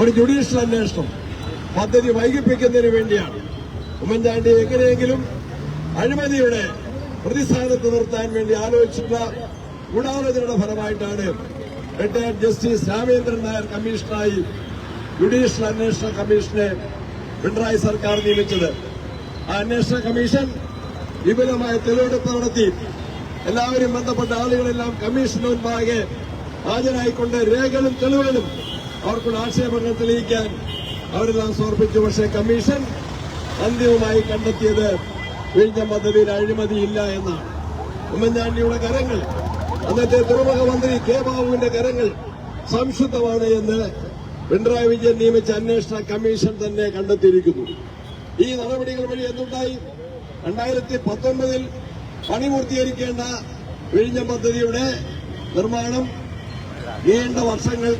ഒരു ജുഡീഷ്യൽ അന്വേഷണം. പദ്ധതി വൈകിപ്പിക്കുന്നതിന് വേണ്ടിയാണ്. ഉമ്മൻചാണ്ടി എങ്ങനെയെങ്കിലും അഴിമതിയുടെ പ്രതിസ്ഥാനത്ത് നിർത്താൻ വേണ്ടി ആലോചിച്ചിട്ടുള്ള ഗൂഢാലോചനയുടെ ഫലമായിട്ടാണ് റിട്ടയർഡ് ജസ്റ്റിസ് രാമേന്ദ്രൻ നായർ കമ്മീഷണറായി ജുഡീഷ്യൽ അന്വേഷണ കമ്മീഷനെ പിണറായി സർക്കാർ നിയമിച്ചത്. ആ അന്വേഷണ കമ്മീഷൻ വിപുലമായ തെളിവെടുപ്പ് നടത്തി. എല്ലാവരും ബന്ധപ്പെട്ട ആളുകളെല്ലാം കമ്മീഷന് മുൻപാകെ ഹാജരായിക്കൊണ്ട് രേഖകളും തെളിവുകളും അവർക്കുള്ള ആക്ഷേപങ്ങൾ തെളിയിക്കാൻ അവരെല്ലാം സമർപ്പിച്ചു. പക്ഷേ കമ്മീഷൻ അന്തിമമായി കണ്ടെത്തിയത് വിഴിഞ്ഞ പദ്ധതിയിൽ അഴിമതിയില്ല എന്നാണ്. ഉമ്മൻചാണ്ടിയുടെ കരങ്ങൾ അന്നത്തെ തുറമുഖ മന്ത്രി കെ ബാബുവിന്റെ കരങ്ങൾ സംശുദ്ധമാണ് എന്ന് പിണറായി വിജയൻ നിയമിച്ച അന്വേഷണ കമ്മീഷൻ തന്നെ കണ്ടെത്തിയിരിക്കുന്നു. ഈ നടപടികൾ വഴി എന്തുണ്ടായി? രണ്ടായിരത്തി പത്തൊൻപതിൽ പണി പൂർത്തീകരിക്കേണ്ട വിഴിഞ്ഞ പദ്ധതിയുടെ നിർമ്മാണം നീണ്ട വർഷങ്ങൾ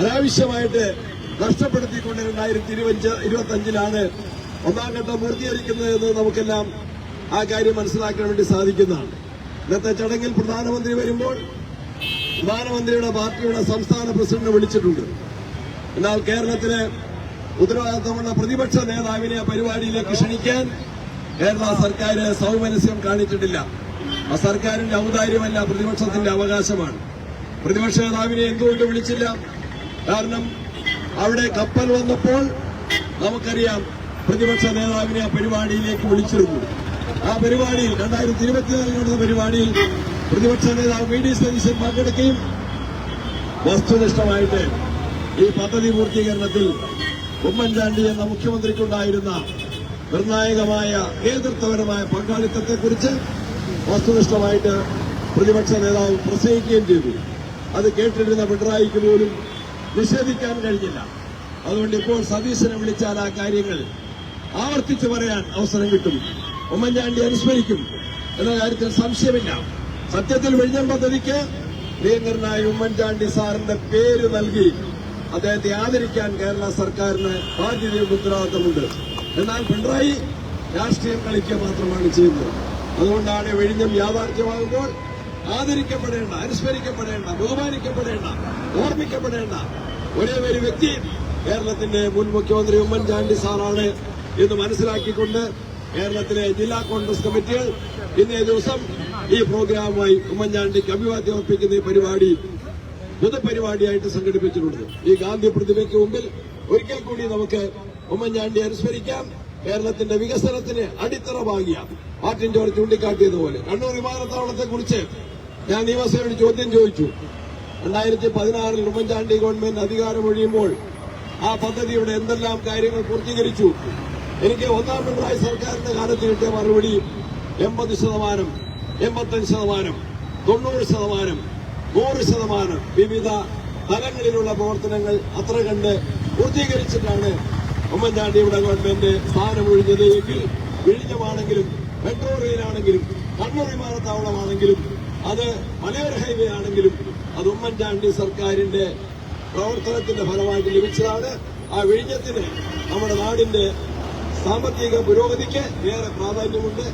അനാവശ്യമായിട്ട് നഷ്ടപ്പെടുത്തിക്കൊണ്ട് രണ്ടായിരത്തി ഇരുപഞ്ച് ഇരുപത്തഞ്ചിലാണ് ഒന്നാം ഘട്ടം പൂർത്തീകരിക്കുന്നത് എന്ന് നമുക്കെല്ലാം ആ കാര്യം മനസ്സിലാക്കാൻ വേണ്ടി സാധിക്കുന്നതാണ്. ഇന്നത്തെ ചടങ്ങിൽ പ്രധാനമന്ത്രി വരുമ്പോൾ പ്രധാനമന്ത്രിയുടെ പാർട്ടിയുടെ സംസ്ഥാന പ്രസിഡന്റ് വിളിച്ചിട്ടുണ്ട്. എന്നാൽ കേരളത്തിലെ ഉത്തരവാദിത്തമുള്ള പ്രതിപക്ഷ നേതാവിനെ പരിപാടിയിലേക്ക് ക്ഷണിക്കാൻ കേരള സർക്കാർ സൗമനസ്യം കാണിച്ചിട്ടില്ല. ആ സർക്കാരിന്റെ ഔദാര്യമല്ല പ്രതിപക്ഷത്തിന്റെ അവകാശമാണ്. പ്രതിപക്ഷ നേതാവിനെ എന്തുകൊണ്ട് വിളിച്ചില്ല. കാരണം അവിടെ കപ്പൽ വന്നപ്പോൾ നമുക്കറിയാം പ്രതിപക്ഷ നേതാവിനെ ആ പരിപാടിയിലേക്ക് വിളിച്ചിരുന്നു. ആ പരിപാടിയിൽ രണ്ടായിരത്തി ഇരുപത്തിനാലിൽ നടന്ന പരിപാടിയിൽ പ്രതിപക്ഷ നേതാവ് വി ഡി സതീശൻ പങ്കെടുക്കുകയും വസ്തുനിഷ്ഠമായിട്ട് ഈ പദ്ധതി പൂർത്തീകരണത്തിൽ ഉമ്മൻചാണ്ടി എന്ന മുഖ്യമന്ത്രിക്കുണ്ടായിരുന്ന നിർണായകമായ നേതൃത്വപരമായ പങ്കാളിത്തത്തെക്കുറിച്ച് വസ്തുനിഷ്ഠമായിട്ട് പ്രതിപക്ഷ നേതാവ് പ്രസംഗിക്കുകയും ചെയ്തു. അത് കേട്ടിരുന്ന പിണറായിക്ക് പോലും നിഷേധിക്കാൻ കഴിഞ്ഞില്ല. അതുകൊണ്ട് ഇപ്പോൾ സതീശനെ വിളിച്ചാൽ ആ കാര്യങ്ങൾ ആവർത്തിച്ചു പറയാൻ അവസരം കിട്ടും. ഉമ്മൻചാണ്ടി അനുസ്മരിക്കും എന്ന കാര്യത്തിൽ സംശയമില്ല. സത്യത്തിൽ വിഴിഞ്ഞം പദ്ധതിക്ക് പ്രിയങ്കരനായ ഉമ്മൻചാണ്ടി സാറിന്റെ പേര് നൽകി അദ്ദേഹത്തെ ആദരിക്കാൻ കേരള സർക്കാരിന് ബാധ്യതയും ഉത്തരവാദിത്തമുണ്ട്. എന്നാൽ പിണറായി രാഷ്ട്രീയം കളിക്കുക മാത്രമാണ് ചെയ്യുന്നത്. അതുകൊണ്ടാണ് വിഴിഞ്ഞം യാഥാർത്ഥ്യമാകുമ്പോൾ ആദരിക്കപ്പെടേണ്ട അനുസ്മരിക്കപ്പെടേണ്ട ബഹുമാനിക്കപ്പെടേണ്ട ഓർമ്മിക്കപ്പെടേണ്ട ഒരേ ഒരു വ്യക്തി കേരളത്തിന്റെ മുൻ മുഖ്യമന്ത്രി ഉമ്മൻചാണ്ടി സാറാണ് എന്ന് മനസ്സിലാക്കിക്കൊണ്ട് കേരളത്തിലെ ജില്ലാ കോൺഗ്രസ് കമ്മിറ്റികൾ ഇന്നേ ദിവസം ഈ പ്രോഗ്രാമുമായി ഉമ്മൻചാണ്ടിക്ക് അഭിവാദ്യം അർപ്പിക്കുന്ന ഈ പരിപാടി പൊതുപരിപാടിയായിട്ട് സംഘടിപ്പിച്ചിട്ടുണ്ട്. ഈ ഗാന്ധി പ്രതിമയ്ക്ക് മുമ്പിൽ ഒരിക്കൽ കൂടി നമുക്ക് ഉമ്മൻചാണ്ടി അനുസ്മരിക്കാം. കേരളത്തിന്റെ വികസനത്തിന് അടിത്തറ പാകിയ മാർട്ടിൻ ജോർജ് ചൂണ്ടിക്കാട്ടിയതുപോലെ. കണ്ണൂർ വിമാനത്താവളത്തെ കുറിച്ച് ഞാൻ നിയമസഭയോട് ചോദ്യം ചോദിച്ചു. രണ്ടായിരത്തി പതിനാറിൽ ഉമ്മൻചാണ്ടി ഗവൺമെന്റ് അധികാരമൊഴിയുമ്പോൾ ആ പദ്ധതിയുടെ എന്തെല്ലാം കാര്യങ്ങൾ പൂർത്തീകരിച്ചു? എനിക്ക് ഒന്നാം പിണറായി സർക്കാരിന്റെ കാലത്ത് കിട്ടിയ മറുപടി എൺപത് ശതമാനം എൺപത്തഞ്ച് ശതമാനം തൊണ്ണൂറ് ശതമാനം നൂറ് ശതമാനം വിവിധ തലങ്ങളിലുള്ള പ്രവർത്തനങ്ങൾ അത്ര കണ്ട് പൂർത്തീകരിച്ചിട്ടാണ് ഉമ്മൻചാണ്ടിയുടെ ഗവൺമെന്റ് സ്ഥാനമൊഴിഞ്ഞത് എങ്കിൽ വിഴിഞ്ഞമാണെങ്കിലും മെട്രോ റെയിലാണെങ്കിലും കണ്ണൂർ വിമാനത്താവളമാണെങ്കിലും അത് മലയോര ഹൈവേ ആണെങ്കിലും അത് ഉമ്മൻചാണ്ടി സർക്കാരിന്റെ പ്രവർത്തനത്തിന്റെ ഫലമായിട്ട് ലഭിച്ചതാണ്. ആ വിഴിഞ്ഞത്തിന് നമ്മുടെ നാടിന്റെ സാമ്പത്തിക പുരോഗതിക്ക് ഏറെ പ്രാധാന്യമുണ്ട്.